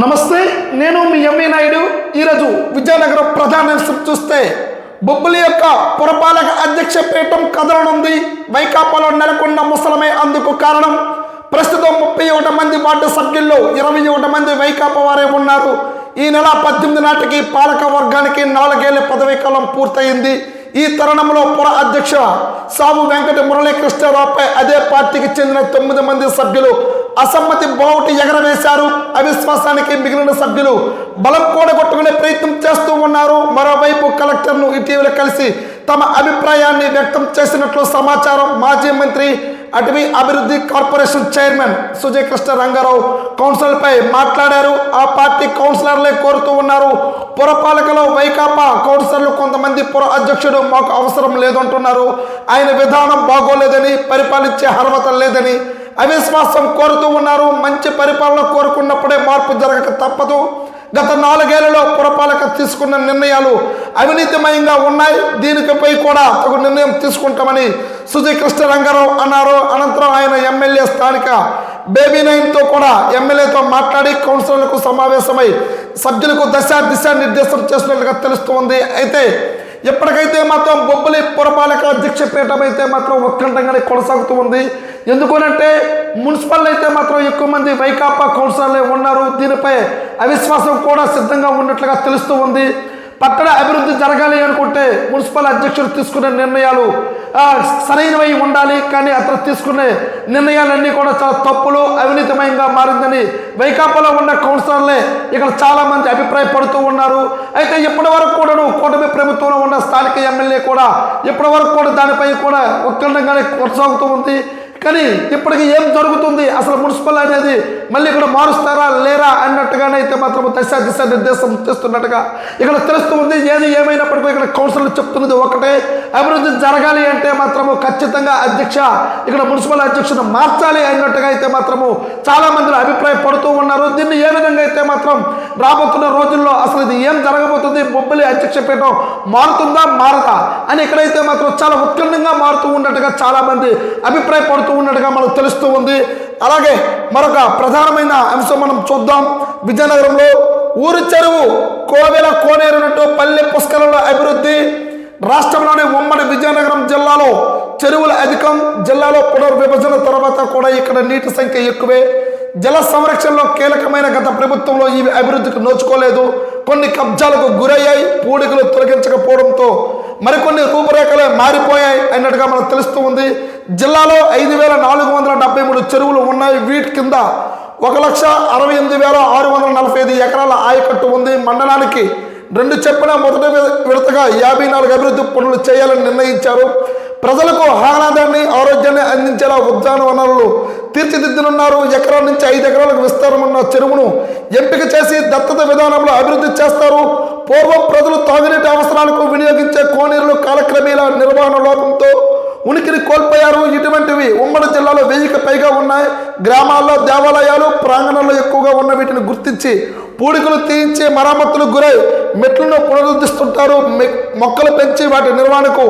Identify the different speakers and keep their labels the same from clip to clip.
Speaker 1: నమస్తే నేను మీ ఎంవి నాయుడు. ఈరోజు విజయనగరం ప్రధాన చూస్తే బొబ్బులి యొక్క పురపాలక అధ్యక్ష పీఠం కదలనుంది. వైకాపాలో నెలకొన్న ముసలమే అందుకు కారణం. ప్రస్తుతం ముప్పై ఒకటి మంది వార్డు సభ్యుల్లో ఇరవై ఒకటి మంది వైకాపా వారే ఉన్నారు. ఈ నెల పద్దెనిమిది నాటికి పాలక వర్గానికి నాలుగేళ్ళ పదవీ కాలం పూర్తయింది. ఈ తరుణంలో పుర అధ్యక్ష సాము వెంకట మురళీకృష్ణరావుపై అదే పార్టీకి చెందిన తొమ్మిది మంది సభ్యులు అసమ్మతి బావుటి ఎగరవేశారు. అవిశ్వాసానికి మిగిలిన సభ్యులు బలం కూడగొట్టుకునే ప్రయత్నం చేస్తూ ఉన్నారు. మరోవైపు కలెక్టర్ను ఇటీవల కలిసి తమ అభిప్రాయాన్ని వ్యక్తం చేసినట్లు సమాచారం మాజీ మంత్రి అటవీ అభివృద్ధి కార్పొరేషన్ చైర్మన్ సుజయ్ కృష్ణ రంగారావు కౌన్సిల్పై మాట్లాడారు. ఆ పార్టీ కౌన్సిలర్లే కోరుతూ ఉన్నారు. పురపాలకలో వైకాపా కౌన్సిలర్లు కొంతమంది పుర అధ్యక్షుడు మాకు అవసరం లేదంటున్నారు. ఆయన విధానం బాగోలేదని పరిపాలించే అర్హత లేదని అవిశ్వాసం కోరుతూ ఉన్నారు. మంచి పరిపాలన కోరుకున్నప్పుడే మార్పు జరగక తప్పదు. గత నాలుగేళ్ళలో పురపాలక తీసుకున్న నిర్ణయాలు అవినీతిమయంగా ఉన్నాయి. దీనిపై కూడా తగు నిర్ణయం తీసుకుంటామని సుజయ్ కృష్ణ రంగారావు అన్నారు. అనంతరం ఆయన ఎమ్మెల్యే స్థానిక బేబీ నైన్తో కూడా ఎమ్మెల్యేతో మాట్లాడి కౌన్సిలర్లకు సమావేశమై సభ్యులకు దశ దిశ నిర్దేశం చేసినట్లుగా తెలుస్తోంది. అయితే ఎప్పటికైతే మాత్రం బొబ్బలి పురపాలక అధ్యక్ష పీఠం అయితే మాత్రం ఉత్కంఠంగానే కొనసాగుతూ ఉంది. ఎందుకనంటే మున్సిపల్ అయితే మాత్రం ఎక్కువ మంది వైకాపా కౌన్సిలర్లే ఉన్నారు. దీనిపై అవిశ్వాసం కూడా సిద్ధంగా ఉన్నట్లుగా తెలుస్తూ ఉంది. పట్టణ అభివృద్ధి జరగాలి అనుకుంటే మున్సిపల్ అధ్యక్షుడు తీసుకునే నిర్ణయాలు సరైనవి ఉండాలి కానీ అతను తీసుకునే నిర్ణయాలన్నీ కూడా చాలా తప్పులు అవినీతిమయంగా మారిందని వైకాపాలో ఉన్న కౌన్సిలర్లే ఇక్కడ చాలామంది అభిప్రాయపడుతూ ఉన్నారు. అయితే ఇప్పటి వరకు కూడాను కూటమి ప్రభుత్వంలో ఉన్న స్థానిక ఎమ్మెల్యే కూడా ఇప్పటి వరకు కూడా దానిపై కూడా ఉత్కంఠంగానే కొనసాగుతూ ఉంది. కానీ ఇప్పటికి ఏం జరుగుతుంది? అసలు మున్సిపల్ అనేది మళ్ళీ ఇక్కడ మారుస్తారా లేరా అన్నట్టుగానే అయితే మాత్రం దశ దిశ నిర్దేశం చేస్తున్నట్టుగా ఇక్కడ తెలుస్తూ ఉంది ఏది ఏమైనప్పటికీ ఇక్కడ కౌన్సిల్ చెప్తున్నది ఒకటే. అభివృద్ధి జరగాలి అంటే మాత్రము ఖచ్చితంగా అధ్యక్ష ఇక్కడ మున్సిపల్ అధ్యక్షుడు మార్చాలి అన్నట్టుగా అయితే మాత్రము చాలా మంది అభిప్రాయపడుతూ ఉన్నారు. దీన్ని ఏ విధంగా అయితే మాత్రం రాబోతున్న రోజుల్లో అసలు ఇది ఏం జరగబోతుంది? బొబ్బిలి అధ్యక్ష పీఠం మారుతుందా మారదా? అని ఇక్కడైతే మాత్రం చాలా ఉత్కంఠంగా మారుతూ ఉన్నట్టుగా చాలామంది అభిప్రాయపడుతూ ఉన్నట్టుగా మనకు తెలుస్తూ ఉంది. అలాగే మరొక ప్రధానమైన అంశం మనం చూద్దాం. విజయనగరంలో ఊరు చెరువు కోవెల కోనేరునట్టు పల్లె పుష్కరంలో అభివృద్ధి. రాష్ట్రంలోని ఉమ్మడి విజయనగరం జిల్లాలో చెరువుల అధికం జిల్లాలో పునర్విభజన తర్వాత కూడా ఇక్కడ నీటి సంఖ్య ఎక్కువే. జల సంరక్షణలో కీలకమైన గత ప్రభుత్వంలో ఇవి అభివృద్ధికి నోచుకోలేదు. కొన్ని కబ్జాలకు గురయ్యాయి పూడికలు తొలగించకపోవడంతో మరికొన్ని రూపురేఖలే మారిపోయాయి అన్నట్టుగా మనకు తెలుస్తూ ఉంది. జిల్లాలో ఐదు వేల నాలుగు వందల డెబ్బై మూడు చెరువులు ఉన్నాయి. వీటి కింద ఒక లక్ష అరవై ఎనిమిది వేల ఆరు వందల నలభై ఐదు ఎకరాల ఆయకట్టు ఉంది. మండలానికి రెండు చెప్పిన మొదటి విడతగా యాభై నాలుగు అభివృద్ధి పనులు చేయాలని నిర్ణయించారు. ప్రజలకు ఆహ్లాదాన్ని ఆరోగ్యాన్ని అందించేలా ఉద్యాన వనరులు తీర్చిదిద్దనున్నారు. ఎకరాల నుంచి ఐదు ఎకరాలకు విస్తారమన్న చెరువును ఎంపిక చేసి దత్తత విధానంలో అభివృద్ధి చేస్తారు. పూర్వం ప్రజలు తాగునీటి అవసరాలకు వినియోగించే కోనేరులు కాలక్రమేలా నిర్వహణ లోపంతో ఉనికిని కోల్పోయారు. ఇటువంటివి ఉమ్మడి జిల్లాలో వెయ్యికి పైగా ఉన్నాయి. గ్రామాల్లో దేవాలయాలు ప్రాంగణంలో ఎక్కువగా ఉన్న వీటిని గుర్తించి పూడికలు తీయించి మరమ్మతులకు గురై మెట్లను పునరుద్ధరిస్తుంటారు. మొక్కలు పెంచి వాటి నిర్వహణకు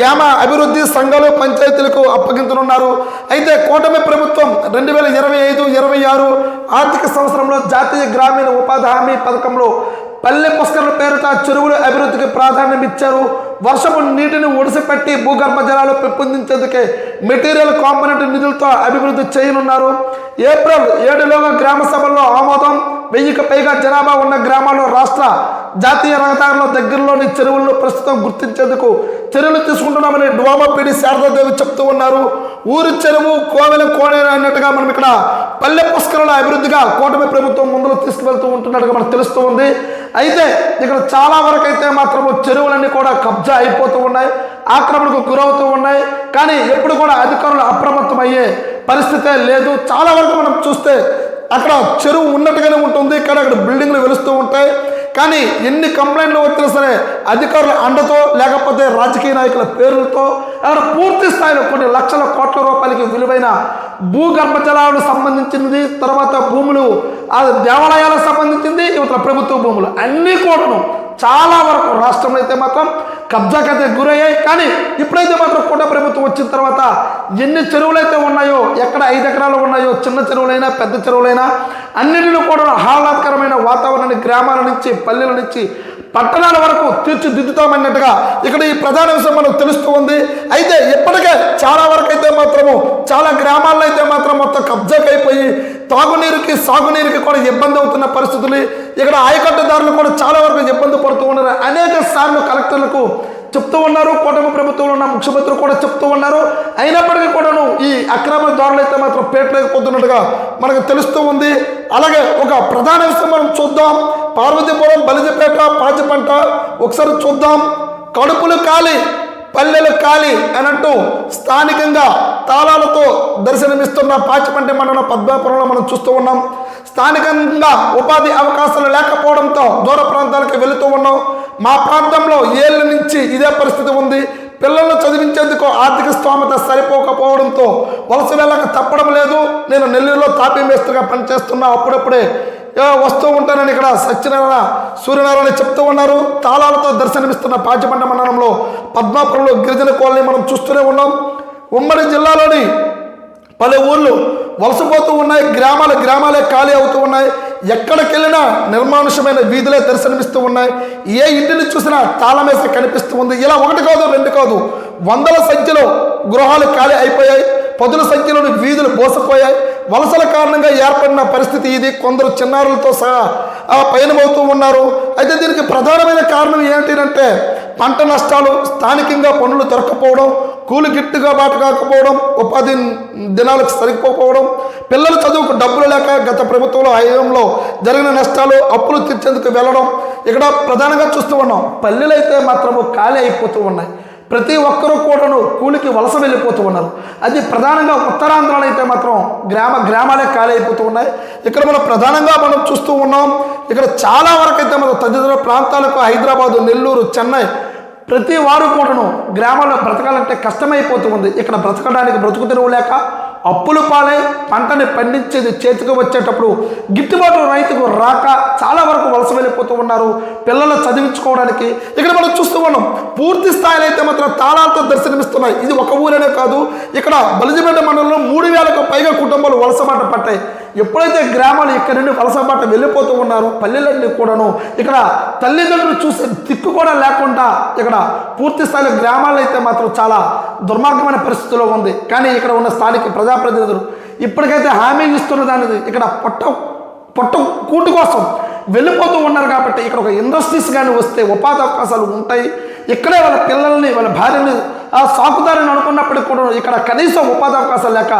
Speaker 1: గ్రామ అభివృద్ధి సంఘాలు పంచాయతీలకు అప్పగించనున్నారు. అయితే కూటమి ప్రభుత్వం రెండు వేల ఇరవై ఐదు ఇరవై ఆరు ఆర్థిక సంవత్సరంలో జాతీయ గ్రామీణ ఉపాధి హామీ పథకంలో పల్లె పుష్కరుల పేరుట చెరువుల అభివృద్ధికి ప్రాధాన్యం ఇచ్చారు. వర్షపు నీటిని ఒడిసిపెట్టి భూగర్భ జలాలు పెంపొందించేందుకే మెటీరియల్ కాంపోనెంట్ నిధులతో అభివృద్ధి చేయనున్నారు. ఏప్రిల్ ఏడులోగా గ్రామ సభల్లో ఆమోదం వెయ్యికి పైగా జనాభా ఉన్న గ్రామాల్లో రాష్ట్ర జాతీయ రహదారిలో దగ్గరలోని చెరువులను ప్రస్తుతం గుర్తించేందుకు చర్యలు తీసుకుంటున్నామని డ్వామాపీడి శారదాదేవి చెప్తూ ఉన్నారు. ఊరి చెరువు కోవెల కోనేరు అన్నట్టుగా మనం ఇక్కడ పల్లె పుష్కరాల అభివృద్ధిగా కూటమి ప్రభుత్వం ముందుకు తీసుకువెళ్తూ ఉంటున్నట్టుగా మనకు తెలుస్తూ ఉంది. అయితే ఇక్కడ చాలా వరకు అయితే మాత్రము చెరువులన్నీ కూడా కబ్జా అయిపోతూ ఉన్నాయి ఆక్రమణకు గురవుతూ ఉన్నాయి. కానీ ఎప్పుడు కూడా అధికారులు అప్రమత్తం అయ్యే పరిస్థితే లేదు. చాలా వరకు మనం చూస్తే అక్కడ చెరువు ఉన్నట్టుగానే ఉంటుంది. కానీ అక్కడ బిల్డింగ్లు వెలుస్తూ ఉంటాయి. కానీ ఎన్ని కంప్లైంట్లు వచ్చినా సరే అధికారుల అండతో లేకపోతే రాజకీయ నాయకుల పేర్లతో అక్కడ పూర్తి స్థాయిలో కొన్ని లక్షల కోట్ల రూపాయలకి విలువైన భూగర్భ జలాలకు సంబంధించింది తర్వాత భూములు ఆ దేవాలయాలకు సంబంధించింది ఇవతల ప్రభుత్వ భూములు అన్నీ కూడాను చాలా వరకు రాష్ట్రంలో అయితే మాత్రం కబ్జాకైతే గురయ్యాయి. కానీ ఇప్పుడైతే మాత్రం కూట ప్రభుత్వం వచ్చిన తర్వాత ఎన్ని చెరువులు అయితే ఉన్నాయో ఎక్కడ ఐదు ఎకరాలు ఉన్నాయో చిన్న చెరువులైనా పెద్ద చెరువులైనా అన్నిటిలో కూడా ఆహ్లాదకరమైన వాతావరణాన్ని గ్రామాల నుంచి పల్లెల నుంచి పట్టణాల వరకు తీర్చిదిద్దుతామన్నట్టుగా ఇక్కడ ఈ ప్రధాన విషయం మనకు తెలుస్తూ ఉంది. అయితే ఇప్పటికే చాలా వరకు అయితే మాత్రము చాలా గ్రామాల్లో అయితే మాత్రం మొత్తం కబ్జాకైపోయి అయిపోయి తాగునీరుకి సాగునీరుకి కూడా ఇబ్బంది అవుతున్న పరిస్థితులు. ఇక్కడ ఆయకట్టుదారులు కూడా చాలా వరకు ఇబ్బంది పడుతూ ఉన్నారు. అనేక సార్లు కలెక్టర్లకు చెప్తూ ఉన్నారు. కూటమి ప్రభుత్వంలో ఉన్న ముఖ్యమంత్రి కూడా చెప్తూ ఉన్నారు. అయినప్పటికీ కూడాను ఈ అక్రమ దారులు అయితే మాత్రం పేటలేకపోతున్నట్టుగా మనకు తెలుస్తూ ఉంది. అలాగే ఒక ప్రధాన విషయం మనం చూద్దాం. పార్వతీపురం బలిజపేట పాచిపంట ఒకసారి చూద్దాం. కడుపులు కాలి. పల్లెలు కాలి అనంటూ స్థానికంగా తాళాలతో దర్శనమిస్తున్న పాచిపంటి మండలం పద్మాపురంలో మనం చూస్తూ ఉన్నాం. స్థానికంగా ఉపాధి అవకాశాలు లేకపోవడంతో దూర ప్రాంతాలకు వెళుతూ ఉన్నాం. మా ప్రాంతంలో ఏళ్ళ నుంచి ఇదే పరిస్థితి ఉంది. పిల్లలను చదివించేందుకు ఆర్థిక స్తోమత సరిపోకపోవడంతో వలస వెళ్ళక తప్పడం లేదు. నేను నెల్లూరులో తాపీ మేస్త్రిగా పనిచేస్తున్నా. అప్పుడప్పుడే వస్తూ ఉంటానని ఇక్కడ సత్యనారాయణ సూర్యనారాయణ చెప్తూ ఉన్నారు. తాళాలతో దర్శనమిస్తున్న పాచిపంట మండలంలో పద్మాపురంలో గిరిజన కాలనీ మనం చూస్తూనే ఉన్నాం. ఉమ్మడి జిల్లాలోని పలు ఊళ్ళు వలసపోతూ ఉన్నాయి. గ్రామాల గ్రామాలే ఖాళీ అవుతూ ఉన్నాయి. ఎక్కడికి వెళ్ళినా నిర్మానుషమైన వీధులే దర్శనమిస్తూ ఉన్నాయి. ఏ ఇంటిని చూసినా తాళమేస కనిపిస్తూ ఉంది. ఇలా ఒకటి కాదు రెండు కాదు. వందల సంఖ్యలో గృహాలు ఖాళీ అయిపోయాయి. పదుల సంఖ్యలోని వీధులు బోసపోయాయి వలసల కారణంగా ఏర్పడిన పరిస్థితి ఇది. కొందరు చిన్నారులతో సహా ఆ పయనమవుతూ ఉన్నారు. అయితే దీనికి ప్రధానమైన కారణం ఏంటంటే పంట నష్టాలు స్థానికంగా పనులు దొరకపోవడం కూలి గిట్టుగా బాట కాకపోవడం ఉపాధి దినాలకు సరిపోకపోవడం పిల్లల చదువుకు డబ్బులు లేక గత ప్రభుత్వంలో హయాంలో జరిగిన నష్టాలు అప్పులు తీర్చేందుకు వెళ్ళడం. ఇక్కడ ప్రధానంగా చూస్తూ ఉన్నాం. పల్లెలు అయితే మాత్రము ఖాళీ అయిపోతూ ఉన్నాయి. ప్రతి ఒక్కరూ కూడాను కూలికి వలస వెళ్ళిపోతూ ఉన్నారు. అది ప్రధానంగా ఉత్తరాంధ్రలో అయితే మాత్రం గ్రామ గ్రామాలే ఖాళీ అయిపోతూ ఉన్నాయి. ఇక్కడ మనం ప్రధానంగా మనం చూస్తూ ఉన్నాం ఇక్కడ చాలా వరకు అయితే మన తదితర ప్రాంతాలకు హైదరాబాదు నెల్లూరు చెన్నై ప్రతి వారు కూడాను గ్రామాల్లో బ్రతకాలంటే కష్టమైపోతూ ఉంది. ఇక్కడ బ్రతకడానికి బ్రతుకు తెరువు లేక అప్పులు పాలై పంటని పండించేది చేతికి వచ్చేటప్పుడు గిట్టుబాటు రైతుకు రాక చాలా వరకు ఉన్నారు. పిల్లలు చదివించుకోవడానికి ఇక్కడ మనం చూస్తూ ఉన్నాం. పూర్తి స్థాయిలో అయితే మాత్రం తాళాలతో దర్శనమిస్తున్నాయి. ఇది ఒక ఊరనే కాదు. ఇక్కడ బలిజిపేట మండలంలో మూడు వేలకు పైగా కుటుంబాలు వలసబాట పట్టాయి. ఎప్పుడైతే గ్రామాలు ఇక్కడ నుండి వలసబాట వెళ్ళిపోతూ ఉన్నారో పల్లెలన్నీ కూడాను ఇక్కడ తల్లిదండ్రులు చూసే దిక్కు కూడా లేకుండా ఇక్కడ పూర్తి స్థాయిలో గ్రామాలు అయితే మాత్రం చాలా దుర్మార్గమైన పరిస్థితిలో ఉంది. కానీ ఇక్కడ ఉన్న స్థానిక ప్రజాప్రతినిధులు ఇప్పటికైతే హామీ ఇస్తున్న దానిది ఇక్కడ పొట్ట పొట్ట కూటు కోసం వెళ్ళిపోతూ ఉన్నారు కాబట్టి ఇక్కడ ఒక ఇండస్ట్రీస్ కానీ వస్తే ఉపాధి అవకాశాలు ఉంటాయి. ఇక్కడే వాళ్ళ పిల్లల్ని వాళ్ళ భార్యని ఆ సాకుదారిని అనుకున్నప్పటికీ కూడా ఇక్కడ కనీసం ఉపాధి అవకాశాలు లేక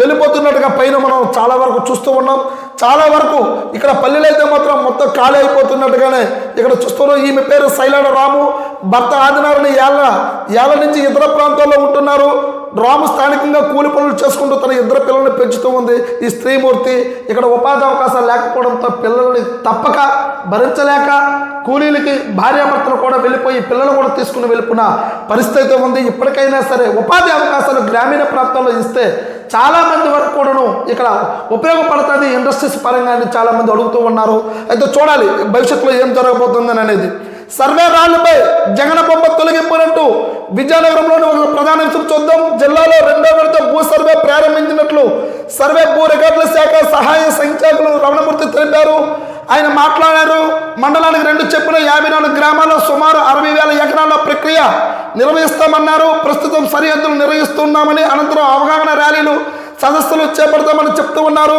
Speaker 1: వెళ్ళిపోతున్నట్టుగా పైన మనం చాలా వరకు చూస్తూ ఉన్నాం. చాలా వరకు ఇక్కడ పల్లెలు అయితే మాత్రం మొత్తం ఖాళీ అయిపోతున్నట్టుగానే ఇక్కడ చూస్తున్నాం ఈమె పేరు శైలాడ రాము. భర్త ఆదినారని ఏళ్ళ ఏళ్ళ నుంచి ఇతర ప్రాంతాల్లో ఉంటున్నారు. రాము స్థానికంగా కూలి పనులు చేసుకుంటూ తన ఇద్దరు పిల్లల్ని పెంచుతూ ఉంది. ఈ స్త్రీమూర్తి ఇక్కడ ఉపాధి అవకాశాలు లేకపోవడంతో పిల్లల్ని తప్పక భరించలేక కూలీలకి భార్యాభర్తలు కూడా వెళ్ళిపోయి పిల్లలు కూడా తీసుకుని వెళ్ళిపోయిన పరిస్థితి అయితే ఉంది. ఇప్పటికైనా సరే ఉపాధి అవకాశాలు గ్రామీణ ప్రాంతాల్లో ఇస్తే చాలామంది వరకు కూడాను ఇక్కడ ఉపయోగపడుతుంది. ఇండస్ట్రీస్ పరంగా అని అడుగుతూ ఉన్నారు. అయితే చూడాలి భవిష్యత్తులో ఏం జరగబోతుందని అనేది సర్వే రాళ్ళపై జగన బొమ్మ తొలగింపునంటూ విజయనగరంలోని ఒక ప్రధాన విషయం చూద్దాం. జిల్లాలో రెండో విడత భూ సర్వే ప్రారంభించినట్లు సర్వే భూ రికార్డుల శాఖ సహాయ సంచాలకులు రమణమూర్తి తెలిపారు. ఆయన మాట్లాడారు. మండలానికి రెండు చెప్పున యాభై నాలుగు గ్రామాల్లో సుమారు అరవై వేల ఎకరాల ప్రక్రియ నిర్వహిస్తామన్నారు. ప్రస్తుతం సరిహద్దులు నిర్వహిస్తున్నామని అనంతరం అవగాహన ర్యాలీలు సదస్సులు చేపడతామని చెప్తూ ఉన్నారు.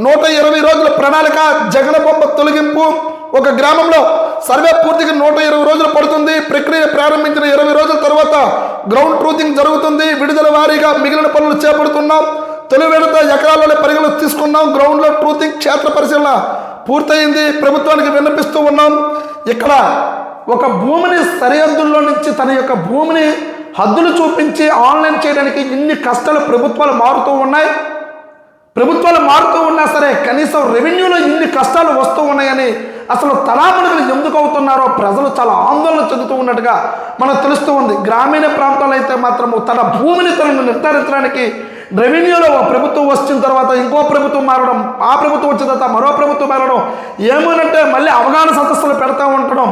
Speaker 1: నూట ఇరవై రోజుల ప్రణాళిక జగన బొమ్మ తొలగింపు. ఒక గ్రామంలో సర్వే పూర్తిగా నూట ఇరవై రోజులు పడుతుంది. ప్రక్రియ ప్రారంభించిన ఇరవై రోజుల తర్వాత గ్రౌండ్ ట్రూతింగ్ జరుగుతుంది. విడుదల వారీగా మిగిలిన పనులు చేపడుతున్నాం. తొలి విడత ఎకరాల్లోనే పరిగణలు తీసుకున్నాం. గ్రౌండ్లో ట్రూతింగ్ క్షేత్ర పరిశీలన పూర్తయింది. ప్రభుత్వానికి విన్నపిస్తూ ఉన్నాం. ఇక్కడ ఒక భూమిని సరిహద్దుల్లో నుంచి తన యొక్క భూమిని హద్దులు చూపించి ఆన్లైన్ చేయడానికి ఇన్ని కష్టాలు ప్రభుత్వాలు మారుతూ ఉన్నాయి. ప్రభుత్వాలు మారుతూ ఉన్నా సరే కనీసం రెవెన్యూలో ఇన్ని కష్టాలు వస్తూ ఉన్నాయని అసలు తలాముడుగులు ఎందుకు అవుతున్నారో ప్రజలు చాలా ఆందోళన చెందుతూ ఉన్నట్టుగా మనకు తెలుస్తూ ఉంది. గ్రామీణ ప్రాంతాలు అయితే మాత్రము తన భూమిని తనను నిర్ధారించడానికి రెవెన్యూలో ఒక ప్రభుత్వం వచ్చిన తర్వాత ఇంకో ప్రభుత్వం మారడం ఆ ప్రభుత్వం వచ్చిన తర్వాత మరో ప్రభుత్వం మారడం ఏమనంటే మళ్ళీ అవగాహన సదస్సులు పెడతా ఉండడం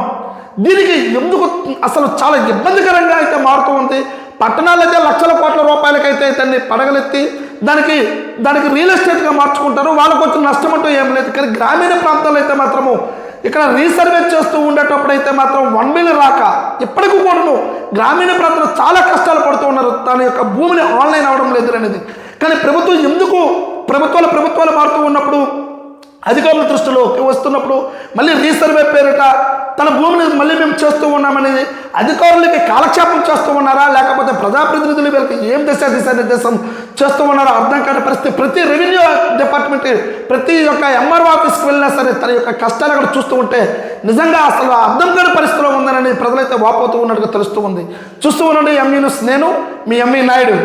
Speaker 1: దీనికి ఎందుకు అసలు చాలా ఇబ్బందికరంగా అయితే మారుతూ ఉంది. పట్టణాలైతే అయితే లక్షల కోట్ల రూపాయలకైతే దాన్ని పడగలెత్తి దానికి దానికి రియల్ ఎస్టేట్గా మార్చుకుంటారు. వాళ్ళకు వచ్చిన నష్టం అంటూ ఏం లేదు. కానీ గ్రామీణ ప్రాంతాల్లో అయితే మాత్రము ఇక్కడ రీసర్వే చేస్తూ ఉండేటప్పుడు అయితే మాత్రం వన్ మిలియన్ రాక ఇప్పటికీ కూడాను గ్రామీణ ప్రాంతంలో చాలా కష్టాలు పడుతూ ఉన్నారు. తన యొక్క భూమిని ఆన్లైన్ అవడం లేదు అనేది. కానీ ప్రభుత్వం ఎందుకు ప్రభుత్వాలు ప్రభుత్వాలు మారుతూ ఉన్నప్పుడు అధికారుల దృష్టిలో వస్తున్నప్పుడు మళ్ళీ రీసర్వే పేరిట తన భూమిని మళ్ళీ మేము చేస్తూ ఉన్నామనేది అధికారులకి కాలక్షేపం చేస్తూ ఉన్నారా? లేకపోతే ప్రజాప్రతినిధులు వీళ్ళకి ఏం దిశ దిశానిర్దేశం చేస్తూ ఉన్నారో అర్థం కాని పరిస్థితి ప్రతి రెవెన్యూ డిపార్ట్మెంట్ ప్రతి ఒక్క ఎంఆర్ఓ ఆఫీస్కి వెళ్ళినా సరే తన యొక్క కష్టాలు అక్కడ చూస్తూ ఉంటే నిజంగా అసలు అర్థం కాని పరిస్థితిలో ఉందని ప్రజలైతే వాపోతూ ఉన్నట్టుగా తెలుస్తూ ఉంది. చూస్తూ ఉండండి ఎంఈ నేను మీ ఎంఈ నాయుడు